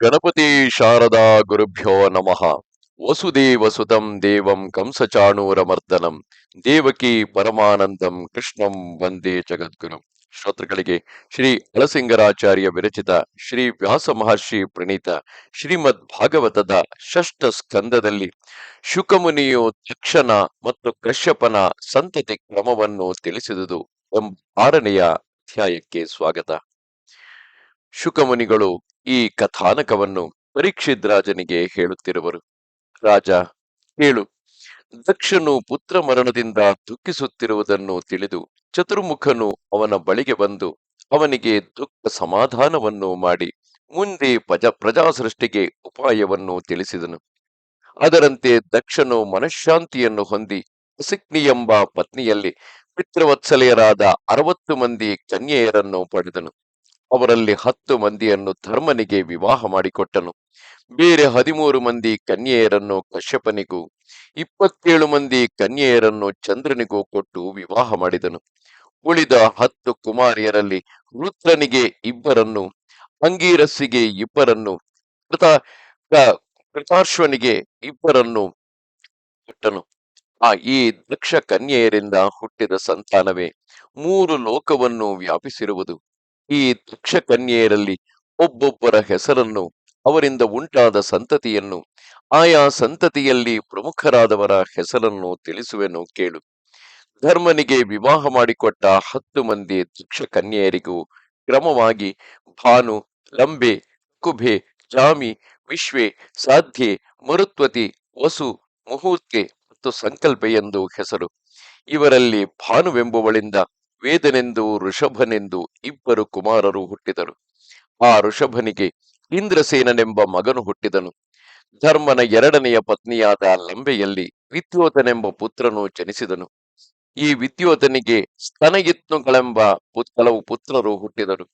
ಗಣಪತಿ ಶಾರದಾ ಗುರುಭ್ಯೋ ನಮಃ. ವಸುದೇವ ಸುತಂ ದೇವಂ ಕಂಸಚಾಣೂರಮರ್ದನಂ. ದೇವಕಿ ಪರಮಾನಂದಂ ಕೃಷ್ಣಂ ವಂದೇ ಜಗದ್ಗುರು. ಶ್ರೋತೃಗಳಿಗೆ ಶ್ರೀ ಅಳಸಿಂಗರಾಚಾರ್ಯ ವಿರಚಿತ ಶ್ರೀ ವ್ಯಾಸ ಮಹರ್ಷಿ ಪ್ರಣೀತ ಶ್ರೀಮದ್ ಭಾಗವತದ ಷಷ್ಠ ಸ್ಕಂದದಲ್ಲಿ ಶುಕಮುನಿಯು ತಕ್ಷಣ ಮತ್ತು ಕಶ್ಯಪನ ಸಂತತಿ ಕ್ರಮವನ್ನು ತಿಳಿಸಿದುದು ಎಂಬ ಆರನೆಯ ಅಧ್ಯಾಯಕ್ಕೆ ಸ್ವಾಗತ. ಶುಕಮುನಿಗಳು ಈ ಕಥಾನಕವನ್ನು ಪರೀಕ್ಷಿತ್ ರಾಜನಿಗೆ ಹೇಳುತ್ತಿರುವರು. ರಾಜ ಕೇಳು ದಕ್ಷನು ಪುತ್ರ ಮರಣದಿಂದ ದುಃಖಿಸುತ್ತಿರುವುದನ್ನು ತಿಳಿದು ಚತುರ್ಮುಖನು ಅವನ ಬಳಿಗೆ ಬಂದು ಅವನಿಗೆ ದುಃಖ ಸಮಾಧಾನವನ್ನು ಮಾಡಿ ಮುಂದೆ ಪ್ರಜಾ ಪ್ರಜಾ ಸೃಷ್ಟಿಗೆ ಉಪಾಯವನ್ನು ತಿಳಿಸಿದನು. ಅದರಂತೆ ದಕ್ಷನು ಮನಃಶಾಂತಿಯನ್ನು ಹೊಂದಿ ಅಸಿಕ್ನಿ ಎಂಬ ಪತ್ನಿಯಲ್ಲಿ ಪಿತೃವತ್ಸಲೆಯರಾದ ಅರವತ್ತು ಮಂದಿ ಕನ್ಯೆಯರನ್ನು ಪಡೆದನು. ಅವರಲ್ಲಿ ಹತ್ತು ಮಂದಿಯನ್ನು ಧರ್ಮನಿಗೆ ವಿವಾಹ ಮಾಡಿಕೊಟ್ಟನು. ಬೇರೆ ಹದಿಮೂರು ಮಂದಿ ಕನ್ಯೆಯರನ್ನು ಕಶ್ಯಪನಿಗೂ, ಇಪ್ಪತ್ತೇಳು ಮಂದಿ ಕನ್ಯೆಯರನ್ನು ಚಂದ್ರನಿಗೂ ಕೊಟ್ಟು ವಿವಾಹ ಮಾಡಿದನು. ಉಳಿದ ಹತ್ತು ಕುಮಾರಿಯರಲ್ಲಿ ರುದ್ರನಿಗೆ ಇಬ್ಬರನ್ನು ಅಂಗೀರಸ್ಸಿಗೆ ಇಬ್ಬರನ್ನು, ಕೃತ ಕೃತಾಶ್ವನಿಗೆ ಇಬ್ಬರನ್ನು ಕೊಟ್ಟನು. ಆ ಈ ದಕ್ಷ ಕನ್ಯೆಯರಿಂದ ಹುಟ್ಟಿದ ಸಂತಾನವೇ ಮೂರು ಲೋಕವನ್ನು ವ್ಯಾಪಿಸಿರುವುದು. ಈ ದಕ್ಷ ಕನ್ಯೆಯರಲ್ಲಿ ಒಬ್ಬೊಬ್ಬರ ಹೆಸರನ್ನು, ಅವರಿಂದ ಉಂಟಾದ ಸಂತತಿಯನ್ನು, ಆಯಾ ಸಂತತಿಯಲ್ಲಿ ಪ್ರಮುಖರಾದವರ ಹೆಸರನ್ನು ತಿಳಿಸುವೆನು ಕೇಳು. ಧರ್ಮನಿಗೆ ವಿವಾಹ ಮಾಡಿಕೊಟ್ಟ ಹತ್ತು ಮಂದಿ ದಕ್ಷ ಕನ್ಯೆಯರಿಗೂ ಕ್ರಮವಾಗಿ ಭಾನು, ಲಂಬೆ, ಕುಭೆ, ಜಾಮಿ, ವಿಶ್ವೆ, ಸಾಧ್ಯೆ, ಮರುತ್ವತಿ, ವಸು ಮುಹೂರ್ತೆ ಮತ್ತು ಸಂಕಲ್ಪ ಎಂದು ಹೆಸರು. ಇವರಲ್ಲಿ ಭಾನುವೆಂಬುವಳಿಂದ ವೇದನೆಂದು, ಋಷಭನೆಂದು ಇಬ್ಬರು ಕುಮಾರರು ಹುಟ್ಟಿದರು. ಆ ಋಷಭನಿಗೆ ಇಂದ್ರಸೇನನೆಂಬ ಮಗನು ಹುಟ್ಟಿದನು. ಧರ್ಮನ ಎರಡನೆಯ ಪತ್ನಿಯಾದ ಲಂಬೆಯಲ್ಲಿ ವಿದ್ಯೋತನೆಂಬ ಪುತ್ರನು ಜನಿಸಿದನು. ಈ ವಿದ್ಯೋತನಿಗೆ ಸ್ತನಯತ್ನುಗಳೆಂಬ ಕೆಲವು ಪುತ್ರರು ಹುಟ್ಟಿದರು.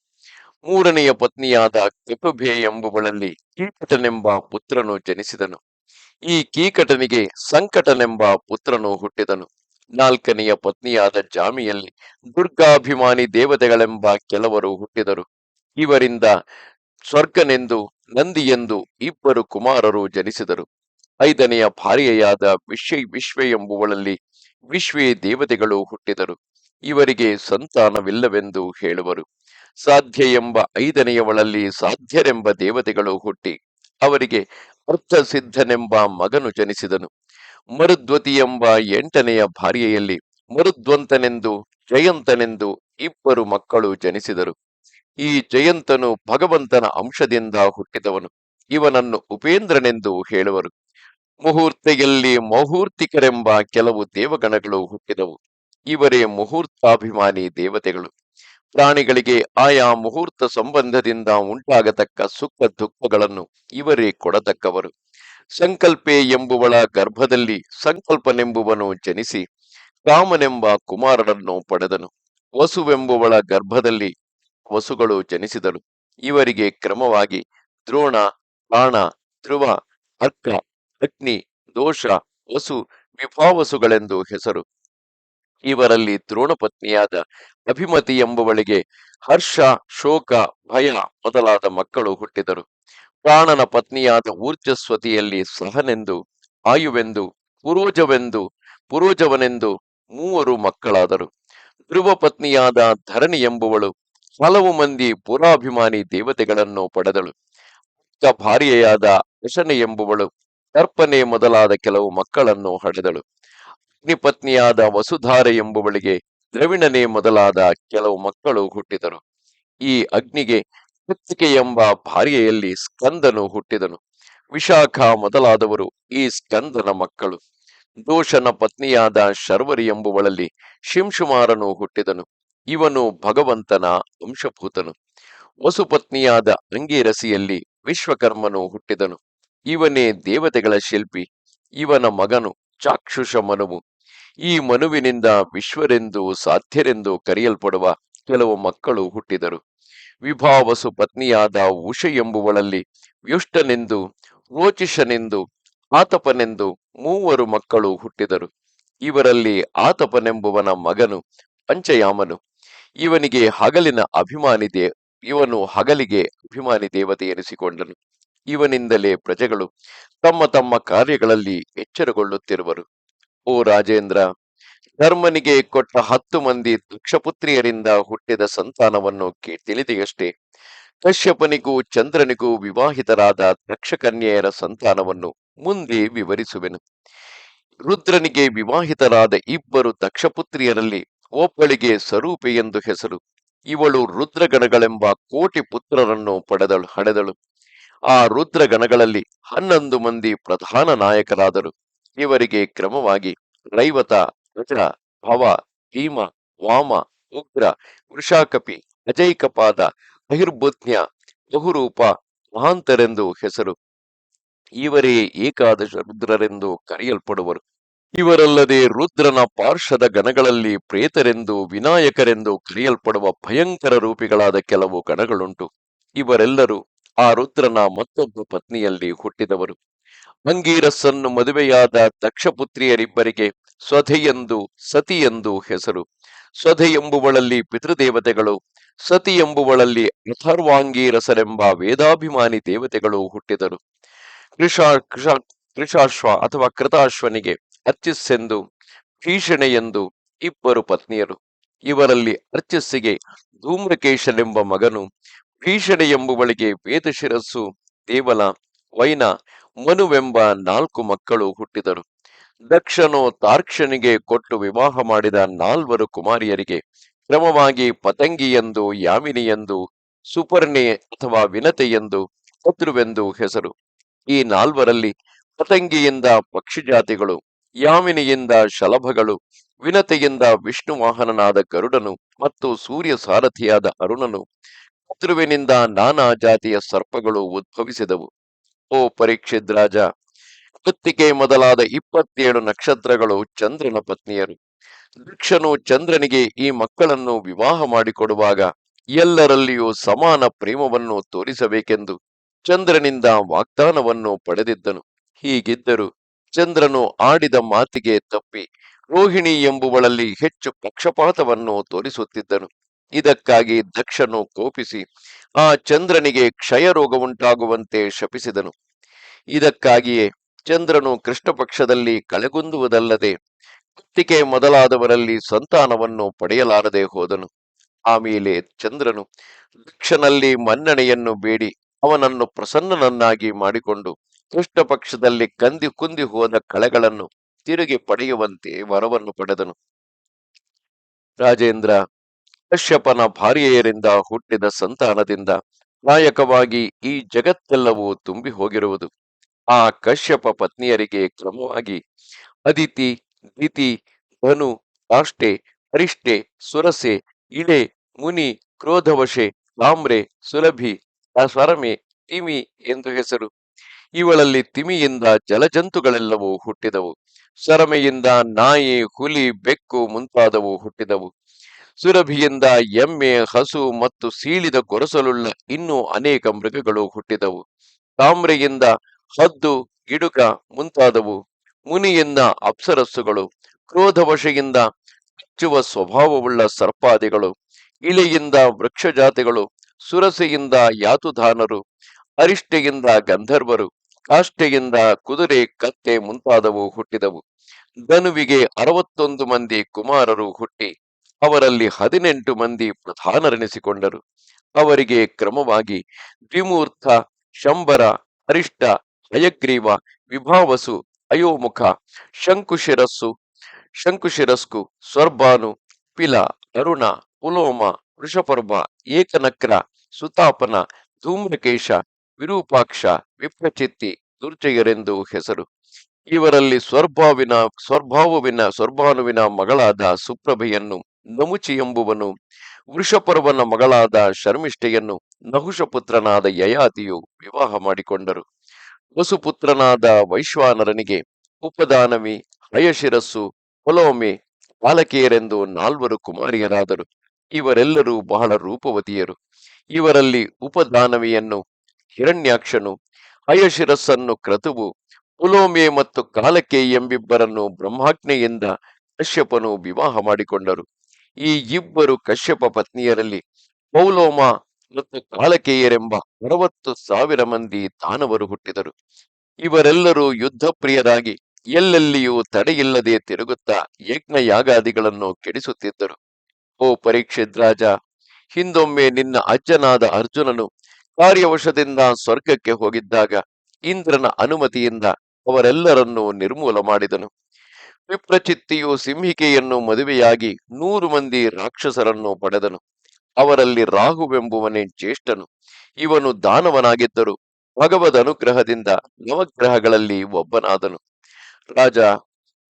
ಮೂರನೆಯ ಪತ್ನಿಯಾದ ಕೆಪುಭೆ ಎಂಬುವಳಲ್ಲಿ ಕೀಕಟನೆಂಬ ಪುತ್ರನು ಜನಿಸಿದನು. ಈ ಕೀಕಟನಿಗೆ ಸಂಕಟನೆಂಬ ಪುತ್ರನು ಹುಟ್ಟಿದನು. ನಾಲ್ಕನೆಯ ಪತ್ನಿಯಾದ ಜಾಮಿಯಲ್ಲಿ ದುರ್ಗಾಭಿಮಾನಿ ದೇವತೆಗಳೆಂಬ ಕೆಲವರು ಹುಟ್ಟಿದರು. ಇವರಿಂದ ಸ್ವರ್ಗನೆಂದು, ನಂದಿಯೆಂದು ಇಬ್ಬರು ಕುಮಾರರು ಜನಿಸಿದರು. ಐದನೆಯ ಭಾರ್ಯೆಯಾದ ವಿಶ್ವ ವಿಶ್ವೆ ಎಂಬುವಳಲ್ಲಿ ವಿಶ್ವೇ ದೇವತೆಗಳು ಹುಟ್ಟಿದರು. ಇವರಿಗೆ ಸಂತಾನವಿಲ್ಲವೆಂದು ಹೇಳುವರು. ಸಾಧ್ಯ ಎಂಬ ಐದನೆಯವಳಲ್ಲಿ ಸಾಧ್ಯರೆಂಬ ದೇವತೆಗಳು ಹುಟ್ಟಿ, ಅವರಿಗೆ ಅರ್ಥಸಿದ್ಧನೆಂಬ ಮಗನು ಜನಿಸಿದನು. ಮರುದ್ವತಿ ಎಂಬ ಎಂಟನೆಯ ಭಾರ್ಯೆಯಲ್ಲಿ ಮರುದ್ವಂತನೆಂದು ಜಯಂತನೆಂದು ಇಬ್ಬರು ಮಕ್ಕಳು ಜನಿಸಿದರು. ಈ ಜಯಂತನು ಭಗವಂತನ ಅಂಶದಿಂದ ಹುಟ್ಟಿದವನು. ಇವನನ್ನು ಉಪೇಂದ್ರನೆಂದು ಹೇಳುವರು. ಮುಹೂರ್ತೆಯಲ್ಲಿ ಮುಹೂರ್ತಿಕರೆಂಬ ಕೆಲವು ದೇವಗಣಗಳು ಹುಟ್ಟಿದವು. ಇವರೇ ಮುಹೂರ್ತಾಭಿಮಾನಿ ದೇವತೆಗಳು. ಪ್ರಾಣಿಗಳಿಗೆ ಆಯಾ ಮುಹೂರ್ತ ಸಂಬಂಧದಿಂದ ಉಂಟಾಗತಕ್ಕ ಸುಖ ದುಃಖಗಳನ್ನು ಇವರೇ ಕೊಡತಕ್ಕವರು. ಸಂಕಲ್ಪೆ ಎಂಬುವಳ ಗರ್ಭದಲ್ಲಿ ಸಂಕಲ್ಪನೆಂಬುವನು ಜನಿಸಿ ಕಾಮನೆಂಬ ಕುಮಾರನನ್ನು ಪಡೆದನು. ವಸುವೆಂಬುವಳ ಗರ್ಭದಲ್ಲಿ ವಸುಗಳು ಜನಿಸಿದಳು ಇವರಿಗೆ ಕ್ರಮವಾಗಿ ದ್ರೋಣ, ಬಾಣ, ಧ್ರುವ ಅರ್ಕ ಅಗ್ನಿ, ದೋಷ, ವಸು, ವಿಭಾವಸುಗಳೆಂದು ಹೆಸರು. ಇವರಲ್ಲಿ ದ್ರೋಣಪತ್ನಿಯಾದ ಅಭಿಮತಿ ಎಂಬುವಳಿಗೆ ಹರ್ಷ, ಶೋಕ, ಭಯ ಮೊದಲಾದ ಮಕ್ಕಳು ಹುಟ್ಟಿದರು. ಪ್ರಾಣನ ಪತ್ನಿಯಾದ ಊರ್ಜಸ್ವತಿಯಲ್ಲಿ ಸಹನೆಂದು, ಆಯುವೆಂದು, ಪುರೋಜವೆಂದು, ಪುರೋಜವನೆಂದು ಮೂವರು ಮಕ್ಕಳಾದರು. ಧ್ರುವ ಪತ್ನಿಯಾದ ಧರಣಿ ಎಂಬುವಳು ಹಲವು ಮಂದಿ ಪುರಾಭಿಮಾನಿ ದೇವತೆಗಳನ್ನು ಪಡೆದಳು. ಅಕ್ಕ ಭಾರ್ಯೆಯಾದ ಯಶನೆ ಎಂಬುವಳು ತರ್ಪನೆ ಮೊದಲಾದ ಕೆಲವು ಮಕ್ಕಳನ್ನು ಹಡೆದಳು. ಅಗ್ನಿಪತ್ನಿಯಾದ ವಸುಧಾರೆ ಎಂಬುವಳಿಗೆ ದ್ರವಿಣನೆ ಮೊದಲಾದ ಕೆಲವು ಮಕ್ಕಳು ಹುಟ್ಟಿದರು. ಈ ಅಗ್ನಿಗೆ ಕೃತ್ತಿಕೆ ಎಂಬ ಭಾರ್ಯೆಯಲ್ಲಿ ಸ್ಕಂದನು ಹುಟ್ಟಿದನು. ವಿಶಾಖ ಮೊದಲಾದವರು ಈ ಸ್ಕಂದನ ಮಕ್ಕಳು. ದೋಷನ ಪತ್ನಿಯಾದ ಶರ್ವರಿ ಎಂಬುವಳಲ್ಲಿ ಶಿಂಶುಮಾರನು ಹುಟ್ಟಿದನು. ಇವನು ಭಗವಂತನ ವಂಶಭೂತನು ವಸುಪತ್ನಿಯಾದ ಅಂಗೀರಸಿಯಲ್ಲಿ ವಿಶ್ವಕರ್ಮನು ಹುಟ್ಟಿದನು. ಇವನೇ ದೇವತೆಗಳ ಶಿಲ್ಪಿ. ಇವನ ಮಗನು ಚಾಕ್ಷುಷ ಮನುವು. ಈ ಮನುವಿನಿಂದ ವಿಶ್ವರೆಂದು ಸಾಧ್ಯರೆಂದು ಕರೆಯಲ್ಪಡುವ ಕೆಲವು ಮಕ್ಕಳು ಹುಟ್ಟಿದರು. ವಿಭಾವಸು ಪತ್ನಿಯಾದ ಉಷ ಎಂಬುವಳಲ್ಲಿ ವ್ಯುಷ್ಟನೆಂದು ರೋಚಿಷನೆಂದು ಆತಪನೆಂದು ಮೂವರು ಮಕ್ಕಳು ಹುಟ್ಟಿದರು. ಇವರಲ್ಲಿ ಆತಪನೆಂಬುವನ ಮಗನು ಪಂಚಯಾಮನು. ಇವನಿಗೆ ಹಗಲಿನ ಅಭಿಮಾನಿ ದೇ, ಇವನು ಹಗಲಿಗೆ ಅಭಿಮಾನಿ ದೇವತೆ ಎನಿಸಿಕೊಂಡನು. ಇವನಿಂದಲೇ ಪ್ರಜೆಗಳು ತಮ್ಮ ತಮ್ಮ ಕಾರ್ಯಗಳಲ್ಲಿ ಎಚ್ಚರಗೊಳ್ಳುತ್ತಿರುವರು. ಓ ರಾಜೇಂದ್ರ ಧರ್ಮನಿಗೆ ಕೊಟ್ಟ ಹತ್ತು ಮಂದಿ ದಕ್ಷಪುತ್ರಿಯರಿಂದ ಹುಟ್ಟಿದ ಸಂತಾನವನ್ನು ತಿಳಿದೆಯಷ್ಟೇ ಕಶ್ಯಪನಿಗೂ ಚಂದ್ರನಿಗೂ ವಿವಾಹಿತರಾದ ದಕ್ಷಕನ್ಯೆಯರ ಸಂತಾನವನ್ನು ಮುಂದೆ ವಿವರಿಸುವೆನು. ರುದ್ರನಿಗೆ ವಿವಾಹಿತರಾದ ಇಬ್ಬರು ದಕ್ಷಪುತ್ರಿಯರಲ್ಲಿ ಒಬ್ಬಳಿಗೆ ಸ್ವರೂಪೆ ಎಂದು ಹೆಸರು. ಇವಳು ರುದ್ರಗಣಗಳೆಂಬ ಕೋಟಿ ಪುತ್ರರನ್ನು ಪಡೆದಳು, ಹಡೆದಳು. ಆ ರುದ್ರಗಣಗಳಲ್ಲಿ ಹನ್ನೊಂದು ಮಂದಿ ಪ್ರಧಾನ ನಾಯಕರಾದರು. ಇವರಿಗೆ ಕ್ರಮವಾಗಿ ರೈವತ ವಜ್ರ ಭವ, ಭೀಮ, ವಾಮ, ಉಗ್ರ, ವೃಷಾಕಪಿ, ಅಜೈಕಪಾದ ಬಹಿರ್ಬುದ್ನ್ಯ ಬಹುರೂಪ, ಮಹಾಂತರೆಂದು ಹೆಸರು. ಇವರೇ ಏಕಾದಶ ರುದ್ರರೆಂದು ಕರೆಯಲ್ಪಡುವರು. ಇವರಲ್ಲದೆ ರುದ್ರನ ಪಾರ್ಶ್ವದ ಗಣಗಳಲ್ಲಿ ಪ್ರೇತರೆಂದು, ವಿನಾಯಕರೆಂದು ಕರೆಯಲ್ಪಡುವ ಭಯಂಕರ ರೂಪಿಗಳಾದ ಕೆಲವು ಗಣಗಳುಂಟು. ಇವರೆಲ್ಲರೂ ಆ ರುದ್ರನ ಮತ್ತೊಬ್ಬ ಪತ್ನಿಯಲ್ಲಿ ಹುಟ್ಟಿದವರು. ಅಂಗೀರಸ್ಸನ್ನು ಮದುವೆಯಾದ ದಕ್ಷಪುತ್ರಿಯರಿಬ್ಬರಿಗೆ ಸ್ವಧೆ ಎಂದು ಸತಿ ಎಂದು ಹೆಸರು. ಸ್ವಧೆ ಎಂಬುವಳಲ್ಲಿ ಪಿತೃದೇವತೆಗಳು, ಸತಿ ಎಂಬುವಳಲ್ಲಿ ಅಥರ್ವಾಂಗೀರಸರೆಂಬ ವೇದಾಭಿಮಾನಿ ದೇವತೆಗಳು ಹುಟ್ಟಿದರು. ಕೃಷಾ ಕೃಷಾ, ಕೃಷಾಶ್ವ ಅಥವಾ ಕೃತಾಶ್ವನಿಗೆ ಅರ್ಚಿಸ್ಸೆಂದು ಭೀಷಣೆ ಎಂದು ಇಬ್ಬರು ಪತ್ನಿಯರು. ಇವರಲ್ಲಿ ಅರ್ಚಿಸ್ಸಿಗೆ ಧೂಮ್ರಕೇಶನೆಂಬ ಮಗನು ಭೀಷಣೆ ಎಂಬುವಳಿಗೆ ವೇದಶಿರಸ್ಸು ದೇವಲ ವೈನ ಮನುವೆಂಬ ನಾಲ್ಕು ಮಕ್ಕಳು ಹುಟ್ಟಿದರು. ದಕ್ಷನು ತಾರ್ಕ್ಷನಿಗೆ ಕೊಟ್ಟು ವಿವಾಹ ಮಾಡಿದ ನಾಲ್ವರು ಕುಮಾರಿಯರಿಗೆ ಕ್ರಮವಾಗಿ ಪತಂಗಿ ಎಂದು ಯಾಮಿನಿ ಎಂದು ಸುಪರ್ಣಿ ಅಥವಾ ವಿನತೆ ಎಂದು ಶತ್ರುವೆಂದು ಹೆಸರು. ಈ ನಾಲ್ವರಲ್ಲಿ ಪತಂಗಿಯಿಂದ ಪಕ್ಷಿ ಜಾತಿಗಳು ಯಾಮಿನಿಯಿಂದ ಶಲಭಗಳು, ವಿನತೆಯಿಂದ ವಿಷ್ಣು ವಾಹನನಾದ ಗರುಡನು ಮತ್ತು ಸೂರ್ಯ ಸಾರಥಿಯಾದ ಅರುಣನು ಶತ್ರುವಿನಿಂದ ನಾನಾ ಜಾತಿಯ ಸರ್ಪಗಳು ಉದ್ಭವಿಸಿದವು. ಓ ಪರೀಕ್ಷಿತ್ ಕೃತ್ತಿಕೆ ಮೊದಲಾದ ಇಪ್ಪತ್ತೇಳು ನಕ್ಷತ್ರಗಳು ಚಂದ್ರನ ಪತ್ನಿಯರು. ದಕ್ಷನು ಚಂದ್ರನಿಗೆ ಈ ಮಕ್ಕಳನ್ನು ವಿವಾಹ ಮಾಡಿಕೊಡುವಾಗ ಎಲ್ಲರಲ್ಲಿಯೂ ಸಮಾನ ಪ್ರೇಮವನ್ನು ತೋರಿಸಬೇಕೆಂದು ಚಂದ್ರನಿಂದ ವಾಗ್ದಾನವನ್ನು ಪಡೆದಿದ್ದನು. ಹೀಗಿದ್ದರೂ ಚಂದ್ರನು ಆಡಿದ ಮಾತಿಗೆ ತಪ್ಪಿ ರೋಹಿಣಿ ಎಂಬುವಳಲ್ಲಿ ಹೆಚ್ಚು ಪಕ್ಷಪಾತವನ್ನು ತೋರಿಸುತ್ತಿದ್ದನು. ಇದಕ್ಕಾಗಿ ದಕ್ಷನು ಕೋಪಿಸಿ ಆ ಚಂದ್ರನಿಗೆ ಕ್ಷಯ ರೋಗವುಂಟಾಗುವಂತೆ ಶಪಿಸಿದನು. ಇದಕ್ಕಾಗಿಯೇ ಚಂದ್ರನು ಕೃಷ್ಣ ಪಕ್ಷದಲ್ಲಿ ಕಳೆಗುಂದುವುದಲ್ಲದೆ ಕೃತ್ತಿಕೆ ಮೊದಲಾದವರಲ್ಲಿ ಸಂತಾನವನ್ನು ಪಡೆಯಲಾರದೆ ಹೋದನು. ಆಮೇಲೆ ಚಂದ್ರನು ದಕ್ಷನಲ್ಲಿ ಮನ್ನಣೆಯನ್ನು ಬೇಡಿ ಅವನನ್ನು ಪ್ರಸನ್ನನನ್ನಾಗಿ ಮಾಡಿಕೊಂಡು ಕೃಷ್ಣ ಪಕ್ಷದಲ್ಲಿ ಕಂದಿ ಕುಂದಿ ಹೋದ ಕಳೆಗಳನ್ನು ತಿರುಗಿ ಪಡೆಯುವಂತೆ ವರವನ್ನು ಪಡೆದನು. ರಾಜೇಂದ್ರ ಕಶ್ಯಪನ ಭಾರ್ಯೆಯರಿಂದ ಹುಟ್ಟಿದ ಸಂತಾನದಿಂದ ನಾಯಕವಾಗಿ ಈ ಜಗತ್ತೆಲ್ಲವೂ ತುಂಬಿ ಹೋಗಿರುವುದು. ಆ ಕಶ್ಯಪ ಪತ್ನಿಯರಿಗೆ ಕ್ರಮವಾಗಿ ಅದಿತಿ, ದಿತಿ, ಧನು ಕಾಷ್ಟೆ ಅರಿಷ್ಟೆ ಸುರಸೆ, ಇಳೆ, ಮುನಿ, ಕ್ರೋಧವಶೆ ಲಾಮ್ರೆ ಸುಲಭಿ ಸ್ವರಮೆ ತಿಮಿ ಎಂದು ಹೆಸರು. ಇವಳಲ್ಲಿ ತಿಮಿಯಿಂದ ಜಲಜಂತುಗಳೆಲ್ಲವೂ ಹುಟ್ಟಿದವು. ಸರಮೆಯಿಂದ ನಾಯಿ, ಹುಲಿ, ಬೆಕ್ಕು ಮುಂತಾದವು ಹುಟ್ಟಿದವು. ಸುರಭಿಯಿಂದ ಎಮ್ಮೆ, ಹಸು ಮತ್ತು ಸೀಳಿದ ಕೊರಸಲುಳ್ಳ ಇನ್ನೂ ಅನೇಕ ಮೃಗಗಳು ಹುಟ್ಟಿದವು. ತಾಮ್ರೆಯಿಂದ ಹದ್ದು ಗಿಡುಕ ಮುಂತಾದವು. ಮುನಿಯಿಂದ ಅಪ್ಸರಸ್ಸುಗಳು, ಕ್ರೋಧವಶೆಯಿಂದ ಹೆಚ್ಚುವ ಸ್ವಭಾವವುಳ್ಳ ಸರ್ಪಾದಿಗಳು, ಇಳೆಯಿಂದ ವೃಕ್ಷಜಾತಿಗಳು, ಸುರಸೆಯಿಂದ ಯಾತುಧಾನರು ಅರಿಷ್ಟೆಯಿಂದ ಗಂಧರ್ವರು ಕಾಷ್ಟೆಯಿಂದ ಕುದುರೆ, ಕತ್ತೆ ಮುಂತಾದವು ಹುಟ್ಟಿದವು. ಧನುವಿಗೆ ಅರವತ್ತೊಂದು ಮಂದಿ ಕುಮಾರರು ಹುಟ್ಟಿ, ಅವರಲ್ಲಿ ಹದಿನೆಂಟು ಮಂದಿ ಪ್ರಧಾನರೆನಿಸಿಕೊಂಡರು. ಅವರಿಗೆ ಕ್ರಮವಾಗಿ ದ್ವಿಮೂರ್ಥ, ಶಂಬರ, ಅರಿಷ್ಟ ಹಯಗ್ರೀವ ವಿಭಾವಸು, ಅಯೋಮುಖ, ಶಂಕುಶಿರಸ್ಸು, ಶಂಕುಶಿರಸ್ಕು ಸ್ವರ್ಭಾನು ಪಿಲ, ಅರುಣ, ಪುಲೋಮ, ವೃಷಪರ್ಮ, ಏಕನಕ್ರ, ಸುತಾಪನ, ಧೂಮ್ರಕೇಶ, ವಿರೂಪಾಕ್ಷ, ವಿಪ್ರಚಿತ್ತಿ, ದುರ್ಜಯರೆಂದು ಹೆಸರು. ಇವರಲ್ಲಿ ಸ್ವರ್ಭಾವಿನ, ಸ್ವರ್ಭಾವುವಿನ, ಸ್ವರ್ಭಾನುವಿನ ಮಗಳಾದ ಸುಪ್ರಭೆಯನ್ನು ನಮುಚಿ ಎಂಬುವನು ವೃಷಪರ್ವನ ಮಗಳಾದ ಶರ್ಮಿಷ್ಠೆಯನ್ನು ನಹುಷಪುತ್ರನಾದ ಯಯಾತಿಯು ವಿವಾಹ ಮಾಡಿಕೊಂಡರು. ವಸುಪುತ್ರನಾದ ವೈಶ್ವಾನರನಿಗೆ ಉಪದಾನವಿ, ಹಯಶಿರಸ್ಸು ಹೊಲೋಮೆ ಬಾಲಕಿಯರೆಂದು ನಾಲ್ವರು ಕುಮಾರಿಯರಾದರು. ಇವರೆಲ್ಲರೂ ಬಹಳ ರೂಪವತಿಯರು. ಇವರಲ್ಲಿ ಉಪದಾನವಿಯನ್ನು ಹಿರಣ್ಯಾಕ್ಷನು, ಹಯಶಿರಸ್ಸನ್ನು ಕ್ರತುವು ಪುಲೋಮೆ ಮತ್ತು ಕಾಲಕೆ ಎಂಬಿಬ್ಬರನ್ನು ಬ್ರಹ್ಮಾಜ್ಞೆಯಿಂದ ಕಶ್ಯಪನು ವಿವಾಹ ಮಾಡಿಕೊಂಡರು. ಈ ಇಬ್ಬರು ಕಶ್ಯಪ ಪತ್ನಿಯರಲ್ಲಿ ಪೌಲೋಮ ಮತ್ತು ಕಾಲಕೇಯರೆಂಬ ಅರವತ್ತು ಸಾವಿರ ಮಂದಿ ದಾನವರು ಹುಟ್ಟಿದರು. ಇವರೆಲ್ಲರೂ ಯುದ್ಧ ಪ್ರಿಯರಾಗಿ ಎಲ್ಲೆಲ್ಲಿಯೂ ತಡೆಯಿಲ್ಲದೆ ತಿರುಗುತ್ತಾ ಯಜ್ಞ ಯಾಗಾದಿಗಳನ್ನು ಕೆಡಿಸುತ್ತಿದ್ದರು. ಓ ಪರೀಕ್ಷಿತ್ ರಾಜ, ಹಿಂದೊಮ್ಮೆ ನಿನ್ನ ಅಜ್ಜನಾದ ಅರ್ಜುನನು ಕಾರ್ಯವಶದಿಂದ ಸ್ವರ್ಗಕ್ಕೆ ಹೋಗಿದ್ದಾಗ ಇಂದ್ರನ ಅನುಮತಿಯಿಂದ ಅವರೆಲ್ಲರನ್ನೂ ನಿರ್ಮೂಲ ಮಾಡಿದನು. ವಿಪ್ರಚಿತ್ತಿಯು ಸಿಂಹಿಕೆಯನ್ನು ಮದುವೆಯಾಗಿ ನೂರು ಮಂದಿ ರಾಕ್ಷಸರನ್ನು ಪಡೆದನು. ಅವರಲ್ಲಿ ರಾಹುವೆಂಬುವನೇ ಜ್ಯೇಷ್ಠನು. ಇವನು ದಾನವನಾಗಿದ್ದರು ಭಗವದ್ ಅನುಗ್ರಹದಿಂದ ನವಗ್ರಹಗಳಲ್ಲಿ ಒಬ್ಬನಾದನು. ರಾಜ,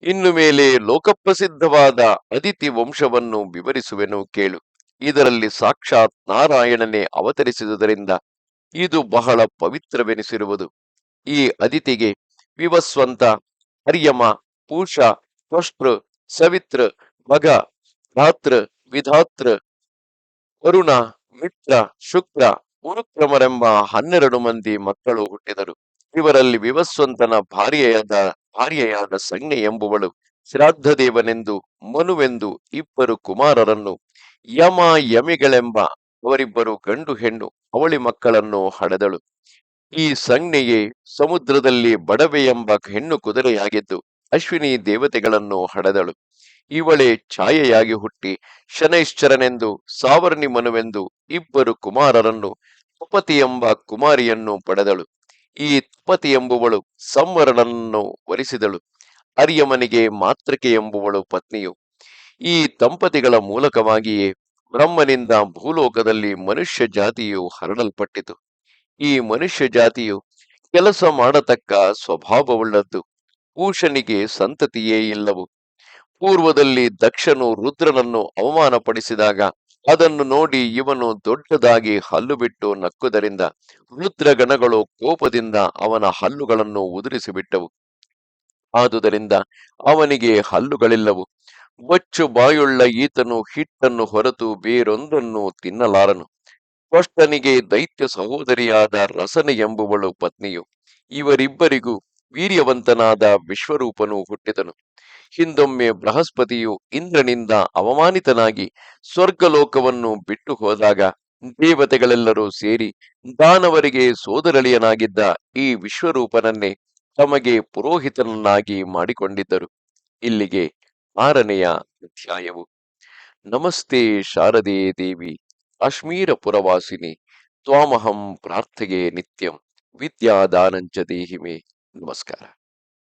ಇನ್ನು ಮೇಲೆ ಲೋಕಪ್ರಸಿದ್ಧವಾದ ಅದಿತಿ ವಂಶವನ್ನು ವಿವರಿಸುವೆನು ಕೇಳು. ಇದರಲ್ಲಿ ಸಾಕ್ಷಾತ್ ನಾರಾಯಣನೇ ಅವತರಿಸಿದುದರಿಂದ ಇದು ಬಹಳ ಪವಿತ್ರವೆನಿಸಿರುವುದು. ಈ ಅದಿತಿಗೆ ವಿವಸ್ವಂತ, ಹರ್ಯಮ, ಪೂಷ, ತ್ವಷ್ಟೃ ಸವಿತೃ ಮಗ ಧಾತೃ, ವಿಧಾತೃ ವರುಣ ಮಿತ್ರ, ಶುಕ್ರ ಉರುಕ್ರಮರೆಂಬ ಹನ್ನೆರಡು ಮಂದಿ ಮಕ್ಕಳು ಹುಟ್ಟಿದರು. ಇವರಲ್ಲಿ ವಿವಸ್ವಂತನ ಭಾರ್ಯೆಯಾದ ಭಾರ್ಯೆಯಾದ ಸಂಜ್ಞೆ ಎಂಬುವಳು ಶ್ರಾದ್ದದೇವನೆಂದು, ಮನುವೆಂದು ಇಬ್ಬರು ಕುಮಾರರನ್ನು ಯಮ ಯಮಿಗಳೆಂಬ ಅವರಿಬ್ಬರು ಗಂಡು ಹೆಣ್ಣು ಅವಳಿ ಮಕ್ಕಳನ್ನು ಹಡೆದಳು ಈ ಸಂಜ್ಞೆಯೇ ಸಮುದ್ರದಲ್ಲಿ ಬಡವೆ ಎಂಬ ಹೆಣ್ಣು ಕುದುರೆಯಾಗಿದ್ದು ಅಶ್ವಿನಿ ದೇವತೆಗಳನ್ನು ಹಡೆದಳು ಇವಳೇ ಛಾಯೆಯಾಗಿ ಹುಟ್ಟಿ ಶನೈಶ್ಚರನೆಂದು ಸಾವರ್ಣಿ ಮನುವೆಂದು ಇಬ್ಬರು ಕುಮಾರರನ್ನು ತುಪತಿ ಎಂಬ ಕುಮಾರಿಯನ್ನು ಪಡೆದಳು. ಈ ತುಪತಿ ಎಂಬುವಳು ಸಂವರಣನನ್ನು ವರಿಸಿದಳು. ಅರಿಯಮನಿಗೆ ಮಾತೃಕೆ ಎಂಬುವಳು ಪತ್ನಿಯು. ಈ ದಂಪತಿಗಳ ಮೂಲಕವಾಗಿಯೇ ಬ್ರಹ್ಮನಿಂದ ಭೂಲೋಕದಲ್ಲಿ ಮನುಷ್ಯ ಜಾತಿಯು ಹರಡಲ್ಪಟ್ಟಿತು. ಈ ಮನುಷ್ಯ ಜಾತಿಯು ಕೆಲಸ ಮಾಡತಕ್ಕ ಸ್ವಭಾವವುಳ್ಳದ್ದು. ಪೂಷನಿಗೆ ಸಂತತಿಯೇ ಇಲ್ಲವು. ಪೂರ್ವದಲ್ಲಿ ದಕ್ಷನು ರುದ್ರನನ್ನು ಅವಮಾನಪಡಿಸಿದಾಗ ಅದನ್ನು ನೋಡಿ ಇವನು ದೊಡ್ಡದಾಗಿ ಹಲ್ಲು ಬಿಟ್ಟು ನಕ್ಕುದರಿಂದ ರುದ್ರಗಣಗಳು ಕೋಪದಿಂದ ಅವನ ಹಲ್ಲುಗಳನ್ನು ಉದುರಿಸಿಬಿಟ್ಟವು. ಆದುದರಿಂದ ಅವನಿಗೆ ಹಲ್ಲುಗಳಿಲ್ಲವು. ಬಚ್ಚು ಬಾಯುಳ್ಳ ಈತನು ಹಿಟ್ಟನ್ನು ಹೊರತು ಬೇರೊಂದನ್ನು ತಿನ್ನಲಾರನು. ಸ್ಪಷ್ಟನಿಗೆ ದೈತ್ಯ ಸಹೋದರಿಯಾದ ರಸನೆ ಎಂಬುವಳು ಪತ್ನಿಯು. ಇವರಿಬ್ಬರಿಗೂ ವೀರ್ಯವಂತನಾದ ವಿಶ್ವರೂಪನು ಹುಟ್ಟಿದನು. ಹಿಂದೊಮ್ಮೆ ಬೃಹಸ್ಪತಿಯು ಇಂದ್ರನಿಂದ ಅವಮಾನಿತನಾಗಿ ಸ್ವರ್ಗಲೋಕವನ್ನು ಬಿಟ್ಟು ಹೋದಾಗ ದೇವತೆಗಳೆಲ್ಲರೂ ಸೇರಿ ದಾನವರಿಗೆ ಸೋದರಳಿಯನಾಗಿದ್ದ ಈ ವಿಶ್ವರೂಪನನ್ನೇ ತಮಗೆ ಪುರೋಹಿತನನ್ನಾಗಿ ಮಾಡಿಕೊಂಡಿದ್ದರು. ಇಲ್ಲಿಗೆ ಆರನೆಯ ಅಧ್ಯಾಯವು. ನಮಸ್ತೆ ಶಾರದೆ ದೇವಿ ಕಾಶ್ಮೀರ ಪುರವಾಸಿನಿ, ತ್ವಾಮಹಂ ಪ್ರಾರ್ಥೆಗೆ ನಿತ್ಯಂ, ವಿದ್ಯಾದಾನಂಚ ದೇಹಿಮೆ. Namaskara.